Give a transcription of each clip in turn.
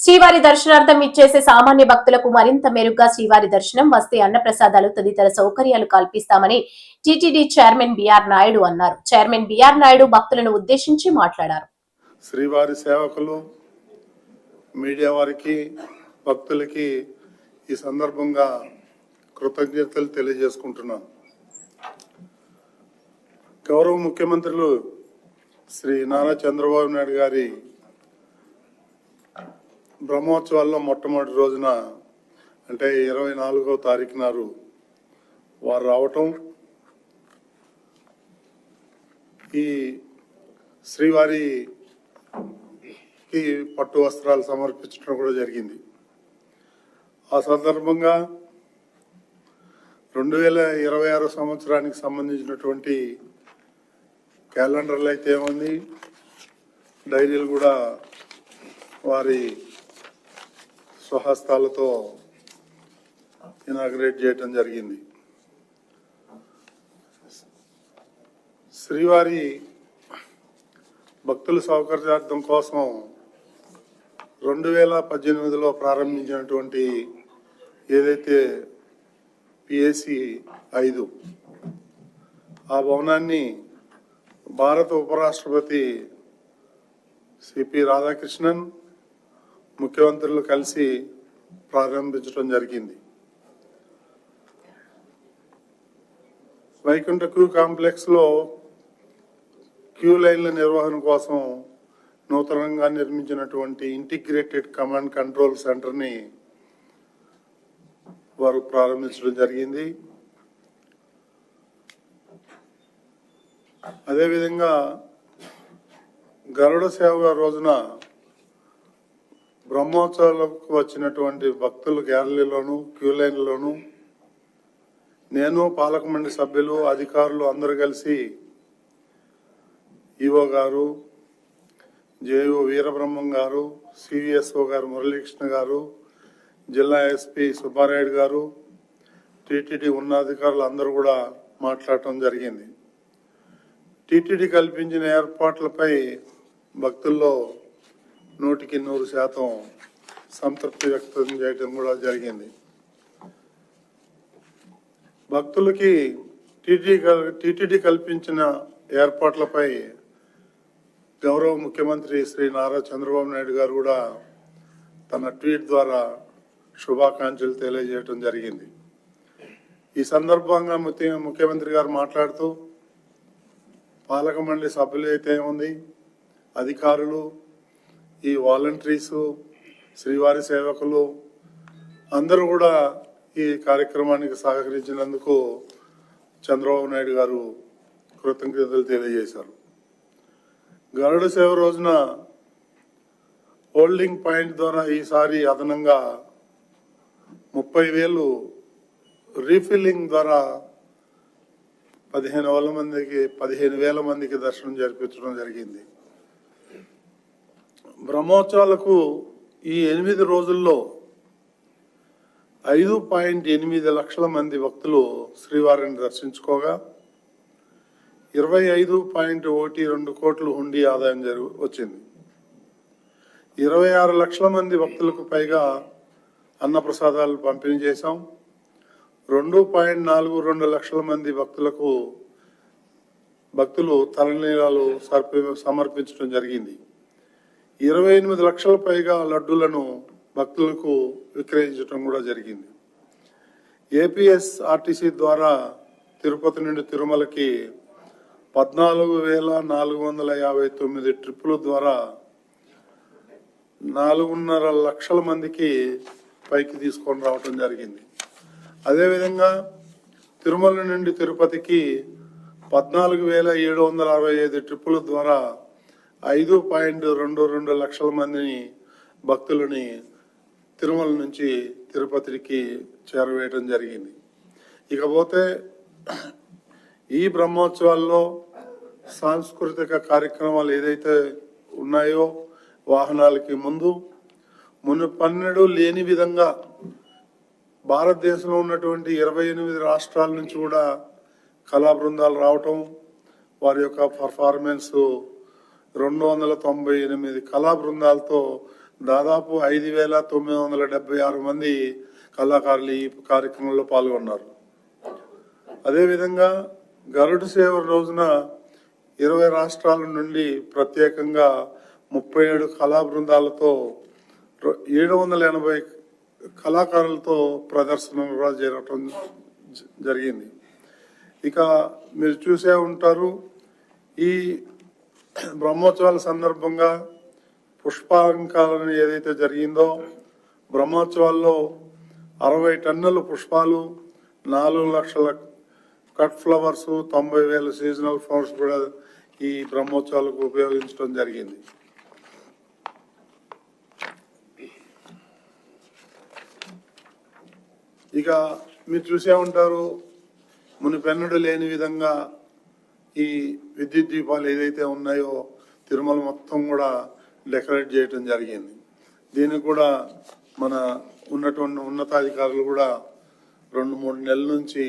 శ్రీవారి దర్శనార్థం ఇచ్చేసే సామాన్య భక్తులకు మరింత మెరుగ్గా శ్రీవారి దర్శనం వస్తే అన్నప్రసాదాలు తదితర సౌకర్యాలు కల్పిస్తామని టీటీడీ చైర్మన్ బిఆర్ నాయుడు అన్నారు. చైర్మన్ బిఆర్ నాయుడు భక్తులను ఉద్దేశించి మాట్లాడారు. శ్రీవారి సేవకులు మీడియా వారికి భక్తులకి ఈ సందర్భంగా కృతజ్ఞతలు తెలియజేసుకుంటున్నాను. గౌరవ ముఖ్యమంత్రులు శ్రీ నారా చంద్రబాబు నాయుడు గారి బ్రహ్మోత్సవాల్లో మొట్టమొదటి రోజున అంటే ఇరవై నాలుగవ తారీఖు వారు రావటం ఈ శ్రీవారికి పట్టు వస్త్రాలు సమర్పించడం కూడా జరిగింది. ఆ సందర్భంగా రెండు వేల ఇరవై ఆరు సంవత్సరానికి సంబంధించినటువంటి క్యాలెండర్లు అయితే ఏముంది డైరీలు కూడా వారి స్వహస్తాలతో ఇనాగ్రేట్ చేయటం జరిగింది. శ్రీవారి భక్తుల సౌకర్యార్థం కోసం రెండు వేల పద్దెనిమిదిలో ప్రారంభించినటువంటి ఏదైతే పిఎసి ఐదు ఆ భవనాన్ని భారత ఉపరాష్ట్రపతి సిపి రాధాకృష్ణన్ ముఖ్యమంత్రులు కలిసి ప్రారంభించడం జరిగింది. వైకుంఠ క్యూ కాంప్లెక్స్లో క్యూ లైన్ల నిర్వహణ కోసం నూతనంగా నిర్మించినటువంటి ఇంటిగ్రేటెడ్ కమాండ్ కంట్రోల్ సెంటర్ని వారు ప్రారంభించడం జరిగింది. అదేవిధంగా గరుడ సేవ రోజున బ్రహ్మోత్సవాలకు వచ్చినటువంటి భక్తులు గ్యాలరీలోను క్యూ లైన్లోను నేను పాలక మండలి సభ్యులు అధికారులు అందరూ కలిసి ఈఓ గారు జేఓ వీరబ్రహ్మం గారు సివిఎస్ఓ గారు మురళీకృష్ణ గారు జిల్లా ఎస్పీ సుబ్బారాయుడు గారు టీటీడీ ఉన్నతాధికారులు అందరూ కూడా మాట్లాడటం జరిగింది. టీటీడీ కల్పించిన ఏర్పాట్లపై భక్తుల్లో నూటికి నూరు శాతం సంతృప్తి వ్యక్తం చేయడం కూడా జరిగింది. భక్తులకి టీటీ టీటీడీ కల్పించిన ఏర్పాట్లపై గౌరవ ముఖ్యమంత్రి శ్రీ నారా చంద్రబాబు నాయుడు గారు కూడా తన ట్వీట్ ద్వారా శుభాకాంక్షలు తెలియజేయడం జరిగింది. ఈ సందర్భంగా ముఖ్యమంత్రి గారు మాట్లాడుతూ పాలక మండలి సభ్యులు అయితే ఉంది అధికారులు ఈ వాలంటీర్స్ శ్రీవారి సేవకులు అందరూ కూడా ఈ కార్యక్రమానికి సహకరించినందుకు చంద్రబాబు నాయుడు గారు కృతజ్ఞతలు తెలియజేశారు. గరుడ సేవ రోజున హోల్డింగ్ పాయింట్ ద్వారా ఈసారి అదనంగా ముప్పై వేలు రీఫిల్లింగ్ ద్వారా పదిహేను వేల మందికి పదిహేను వేల మందికి దర్శనం జరిపించడం జరిగింది. బ్రహ్మోత్సవాలకు ఈ ఎనిమిది రోజుల్లో ఐదు పాయింట్ ఎనిమిది లక్షల మంది భక్తులు శ్రీవారిని దర్శించుకోగా ఇరవై ఐదు పాయింట్ ఒకటి రెండు కోట్లు హుండీ ఆదాయం జరుగు వచ్చింది. ఇరవై ఆరు లక్షల మంది భక్తులకు పైగా అన్నప్రసాదాలు పంపిణీ చేశాం. రెండు పాయింట్ నాలుగు రెండు లక్షల మంది భక్తులకు భక్తులు తలనీలాలు సర్ప- సమర్పించడం జరిగింది. ఇరవై ఎనిమిది లక్షల పైగా లడ్డూలను భక్తులకు విక్రయించడం కూడా జరిగింది. ఏపీఎస్ ఆర్టీసీ ద్వారా తిరుపతి నుండి తిరుమలకి పద్నాలుగు వేల నాలుగు వందల యాభై తొమ్మిది ట్రిప్పుల ద్వారా నాలుగున్నర లక్షల మందికి పైకి తీసుకొని రావటం జరిగింది. అదేవిధంగా తిరుమల నుండి తిరుపతికి పద్నాలుగు వేల ఏడు వందల అరవై ఐదు ట్రిప్పుల ద్వారా ఐదు పాయింట్ రెండు రెండు లక్షల మందిని భక్తులని తిరుమల నుంచి తిరుపతికి చేరవేయడం జరిగింది. ఇకపోతే ఈ బ్రహ్మోత్సవాల్లో సాంస్కృతిక కార్యక్రమాలు ఏదైతే ఉన్నాయో వాహనాలకి ముందు మునుపన్నెడు లేని విధంగా భారతదేశంలో ఉన్నటువంటి ఇరవై ఎనిమిది రాష్ట్రాల నుంచి కూడా కళా బృందాలు రావటం వారి యొక్క పర్ఫార్మెన్స్ రెండు వందల తొంభై ఎనిమిది కళా బృందాలతో దాదాపు ఐదు వేల తొమ్మిది వందల డెబ్బై ఆరు మంది కళాకారులు ఈ కార్యక్రమంలో పాల్గొన్నారు. అదేవిధంగా గరుడు సేవ రోజున ఇరవై రాష్ట్రాల నుండి ప్రత్యేకంగా ముప్పై ఏడు కళా బృందాలతో ఏడు వందల ఎనభై కళాకారులతో ప్రదర్శన కూడా జరగటం జ- జరిగింది. ఇక మీరు చూసే ఉంటారు ఈ బ్రహ్మోత్సవాల సందర్భంగా పుష్పాలంకారం ఏదైతే జరిగిందో బ్రహ్మోత్సవాల్లో అరవై టన్నుల పుష్పాలు నాలుగు లక్షల కట్ ఫ్లవర్స్ తొంభై వేల సీజనల్ ఫ్లవర్స్ కూడా ఈ బ్రహ్మోత్సవాలకు ఉపయోగించడం జరిగింది. ఇక మీరు చూసే ఉంటారు మునిపెన్నడు లేని విధంగా ఈ విద్యుత్ దీపాలు ఏదైతే ఉన్నాయో తిరుమల మొత్తం కూడా డెకరేట్ చేయటం జరిగింది. దీనికి కూడా మన ఉన్నటువంటి ఉన్నతాధికారులు కూడా రెండు మూడు నెలల నుంచి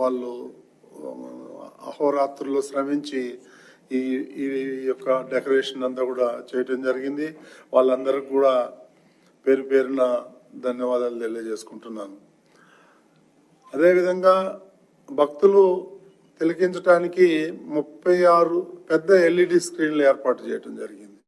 వాళ్ళు అహోరాత్రులు శ్రమించి ఈ ఈ యొక్క డెకరేషన్ అంతా కూడా చేయటం జరిగింది. వాళ్ళందరికీ కూడా పేరు పేరున ధన్యవాదాలు తెలియజేసుకుంటున్నాను. అదేవిధంగా భక్తులు తిలకించడానికి ముప్పై ఆరు పెద్ద ఎల్ఈడి స్క్రీన్లు ఏర్పాటు చేయడం జరిగింది.